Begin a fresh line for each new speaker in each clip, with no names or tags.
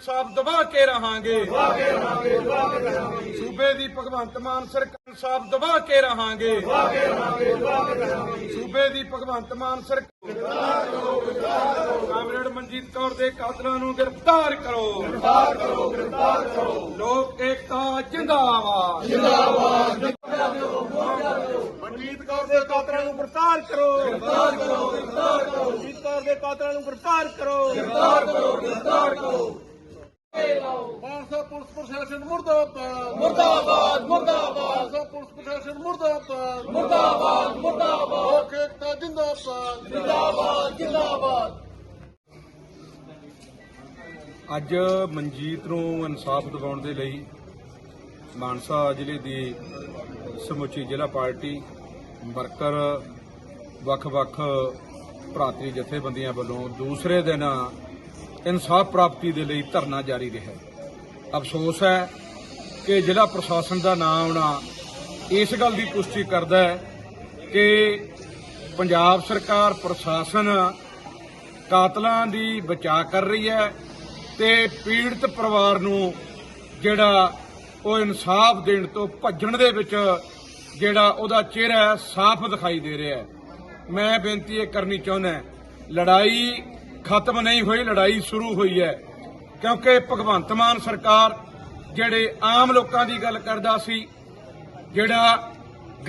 ਇਨਸਾਫ ਦਬਾ ਕੇ ਰਹਾਂਗੇ। ਸੂਬੇ ਦੀ ਭਗਵੰਤ ਮਾਨ ਸਰਕਾਰ ਇਨਸਾਫ ਦਬਾ ਕੇ ਰਹਾਂਗੇ। ਸੂਬੇ ਦੀ ਭਗਵੰਤ ਮਾਨ ਸਰਕਾਰ ਕਾਮਰੇਡ ਮਨਜੀਤ ਕੌਰ ਦੇ ਕਾਤਲਾਂ ਨੂੰ ਗ੍ਰਿਫਤਾਰ ਕਰੋ। ਗ੍ਰਿਫਤਾਰ ਕਰੋ ਗ੍ਰਿਫਤਾਰ ਕਰੋ ਲੋਕ ਏਕਤਾ ਜਿੰਦਾਬਾਦ।
ਮਨਜੀਤ ਕੌਰ ਦੇ ਕਾਤਲਾਂ ਨੂੰ ਗ੍ਰਿਫਤਾਰ ਕਰੋ। ਗ੍ਰਿਫਤਾਰ ਕਰੋ ਗ੍ਰਿਫਤਾਰ ਕਰੋ ਮਨਜੀਤ ਕੌਰ ਦੇ ਕਾਤਲਾਂ ਨੂੰ ਗ੍ਰਿਫਤਾਰ ਕਰੋ ਗ੍ਰਿਫਤਾਰ ਕਰੋ ਗ੍ਰਿਫਤਾਰ ਕਰੋ। ਪੁਲਿਸ ਪ੍ਰਸ਼ਾਸਨ ਮੁਰਦਾਬਾਦ। ਮੁਰਦਾਬਾਦ ਮੁਰਦਾਬਾਦ। ਮਾਨਸਾ ਪੁਲਿਸ ਪ੍ਰਸ਼ਾਸਨ ਮੁਰਦਾਬਾਦ। ਮੁਰਦਾਬਾਦ ਮੁਰਦਾਬਾਦ। ਲੋਕ ਏਕਤਾ ਜਿੰਦਾਬਾਦ। ਜਿੰਦਾਬਾਦ ਜਿੰਦਾਬਾਦ।
ਅੱਜ ਮਨਜੀਤ ਨੂੰ ਇਨਸਾਫ ਦਿਵਾਉਣ ਦੇ ਲਈ ਮਾਨਸਾ ਜ਼ਿਲ੍ਹੇ ਦੀ ਸਮੁੱਚੀ ਜ਼ਿਲ੍ਹਾ ਪਾਰਟੀ ਵਰਕਰ ਵੱਖ-ਵੱਖ ਭਰਾਤਰੀ ਜਥੇਬੰਦੀਆਂ ਵੱਲੋਂ ਦੂਸਰੇ ਦਿਨ ਇਨਸਾਫ ਪ੍ਰਾਪਤੀ ਦੇ ਲਈ ਧਰਨਾ ਜਾਰੀ ਰਿਹਾ ਅਫਸੋਸ ਹੈ ਕਿ ਜ਼ਿਲ੍ਹਾ ਪ੍ਰਸ਼ਾਸਨ ਦਾ ਨਾਂ ਆਉਣਾ ਇਸ ਗੱਲ ਦੀ ਪੁਸ਼ਟੀ ਕਰਦਾ ਹੈ ਕਿ ਪੰਜਾਬ ਸਰਕਾਰ ਪ੍ਰਸ਼ਾਸਨ ਕਾਤਲਾਂ ਦੀ ਬਚਾਅ ਕਰ ਰਹੀ ਹੈ ਤੇ ਪੀੜਤ ਪਰਿਵਾਰ ਨੂੰ ਜਿਹੜਾ ਉਹ ਇਨਸਾਫ ਦੇਣ ਤੋਂ ਭੱਜਣ ਦੇ ਵਿੱਚ ਜਿਹੜਾ ਉਹਦਾ ਚਿਹਰਾ ਸਾਫ਼ ਦਿਖਾਈ ਦੇ ਰਿਹਾ ਹੈ। ਮੈਂ ਬੇਨਤੀ ਇਹ ਕਰਨੀ ਚਾਹੁੰਦਾ ਲੜਾਈ ਖਤਮ ਨਹੀਂ ਹੋਈ, ਲੜਾਈ ਸ਼ੁਰੂ ਹੋਈ ਹੈ। ਕਿਉਂਕਿ ਭਗਵੰਤ ਮਾਨ ਸਰਕਾਰ ਜਿਹੜੇ ਆਮ ਲੋਕਾਂ ਦੀ ਗੱਲ ਕਰਦਾ ਸੀ, ਜਿਹੜਾ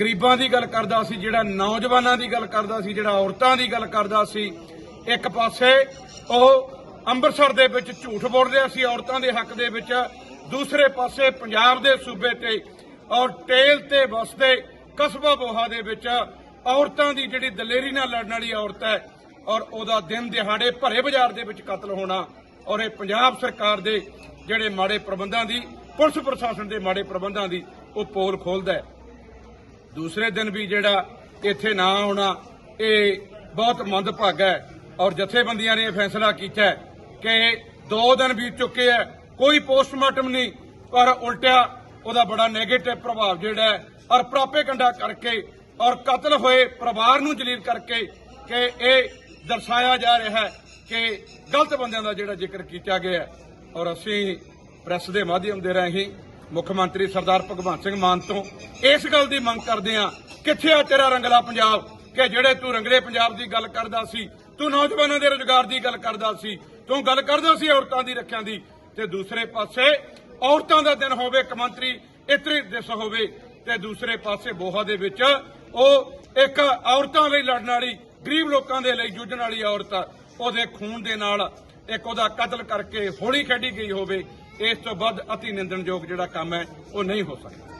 ਗਰੀਬਾਂ ਦੀ ਗੱਲ ਕਰਦਾ ਸੀ, ਜਿਹੜਾ ਨੌਜਵਾਨਾਂ ਦੀ ਗੱਲ ਕਰਦਾ ਸੀ, ਜਿਹੜਾ ਔਰਤਾਂ ਦੀ ਗੱਲ ਕਰਦਾ ਸੀ, ਇੱਕ ਪਾਸੇ ਉਹ ਅੰਮ੍ਰਿਤਸਰ ਦੇ ਵਿੱਚ ਝੂਠ ਬੋਲ ਰਿਹਾ ਸੀ ਔਰਤਾਂ ਦੇ ਹੱਕ ਦੇ ਵਿੱਚ, ਦੂਸਰੇ ਪਾਸੇ ਪੰਜਾਬ ਦੇ ਸੂਬੇ ਤੇ ਔਰ ਟੇਲ ਤੇ ਵਸਦੇ ਕਸਬਾ ਬੋਹਾ ਦੇ ਵਿੱਚ ਔਰਤਾਂ ਦੀ ਜਿਹੜੀ ਦਲੇਰੀ ਨਾਲ ਲੜਨ ਵਾਲੀ ਔਰਤ ਹੈ ਔਰ ਉਹਦਾ ਦਿਨ ਦਿਹਾੜੇ ਭਰੇ ਬਾਜ਼ਾਰ ਦੇ ਵਿੱਚ ਕਤਲ ਹੋਣਾ ਔਰ ਇਹ ਪੰਜਾਬ ਸਰਕਾਰ ਦੇ ਜਿਹੜੇ ਮਾੜੇ ਪ੍ਰਬੰਧਾਂ ਦੀ, ਪੁਲਿਸ ਪ੍ਰਸ਼ਾਸਨ ਦੇ ਮਾੜੇ ਪ੍ਰਬੰਧਾਂ ਦੀ ਉਹ ਪੋਲ ਖੋਲਦਾ ਹੈ। ਦੂਸਰੇ ਦਿਨ ਵੀ ਜਿਹੜਾ ਇੱਥੇ ਨਾ ਆਉਣਾ, ਇਹ ਬਹੁਤ ਮੰਦਭਾਗਾ ਹੈ ਔਰ ਜਥੇਬੰਦੀਆਂ ਨੇ ਇਹ ਫੈਸਲਾ ਕੀਤਾ ਕਿ ਦੋ ਦਿਨ ਬੀਤ ਚੁੱਕੇ ਹੈ, ਕੋਈ ਪੋਸਟਮਾਰਟਮ ਨਹੀਂ, ਪਰ ਉਲਟਿਆ ਉਹਦਾ ਬੜਾ ਨੈਗੇਟਿਵ ਪ੍ਰਭਾਵ ਜਿਹੜਾ ਹੈ, ਔਰ ਪ੍ਰਾਪੇਗੰਡਾ ਕਰਕੇ ਔਰ ਕਤਲ ਹੋਏ ਪਰਿਵਾਰ ਨੂੰ ਜਲੀਲ ਕਰਕੇ ਕਿ ਇਹ ਦਰਸਾਇਆ ਜਾ ਰਿਹਾ ਹੈ ਕਿ ਗਲਤ ਬੰਦਿਆਂ ਦਾ ਜਿਹੜਾ ਜ਼ਿਕਰ ਕੀਤਾ ਗਿਆ ਔਰ ਅਸੀਂ ਪ੍ਰੈਸ ਦੇ ਮਾਧਿਅਮ ਦੇ ਰਾਹੀਂ ਮੁੱਖ ਮੰਤਰੀ ਸਰਦਾਰ ਭਗਵੰਤ ਸਿੰਘ ਮਾਨ ਤੋਂ ਇਸ ਗੱਲ ਦੀ ਮੰਗ ਕਰਦੇ ਆ ਕਿੱਥੇ ਆ ਤੇਰਾ ਰੰਗਲਾ ਪੰਜਾਬ? ਕਿ ਜਿਹੜੇ ਤੂੰ ਰੰਗਲੇ ਪੰਜਾਬ ਦੀ ਗੱਲ ਕਰਦਾ ਸੀ, ਤੂੰ ਨੌਜਵਾਨਾਂ ਦੇ ਰੋਜ਼ਗਾਰ ਦੀ ਗੱਲ ਕਰਦਾ ਸੀ, ਤੂੰ ਗੱਲ ਕਰਦਾ ਸੀ ਔਰਤਾਂ ਦੀ ਰੱਖਿਆ ਦੀ, ਤੇ ਦੂਸਰੇ ਪਾਸੇ ਔਰਤਾਂ ਦਾ ਦਿਨ ਹੋਵੇ, ਇੱਕ ਮੰਤਰੀ ਇਤਰੀ ਦਿਵਸ ਹੋਵੇ, ਤੇ ਦੂਸਰੇ ਪਾਸੇ ਬੋਹਾ ਦੇ ਵਿੱਚ ਉਹ ਇੱਕ ਔਰਤਾਂ ਲਈ ਲੜਨ ਵਾਲੀ ਗਰੀਬ ਲੋਕਾਂ ਦੇ ਲਈ ਜੂਝਣ ਵਾਲੀ ਔਰਤ, ਉਹਦੇ ਖੂਨ ਦੇ ਨਾਲ ਇੱਕ ਉਹਦਾ ਕਤਲ ਕਰਕੇ ਹੋਲੀ ਖੇਡੀ ਗਈ ਹੋਵੇ, ਇਸ ਤੋਂ ਵੱਧ ਅਤੀ ਨਿੰਦਣਯੋਗ ਜਿਹੜਾ ਕੰਮ ਹੈ, ਉਹ ਨਹੀਂ ਹੋ ਸਕਦਾ।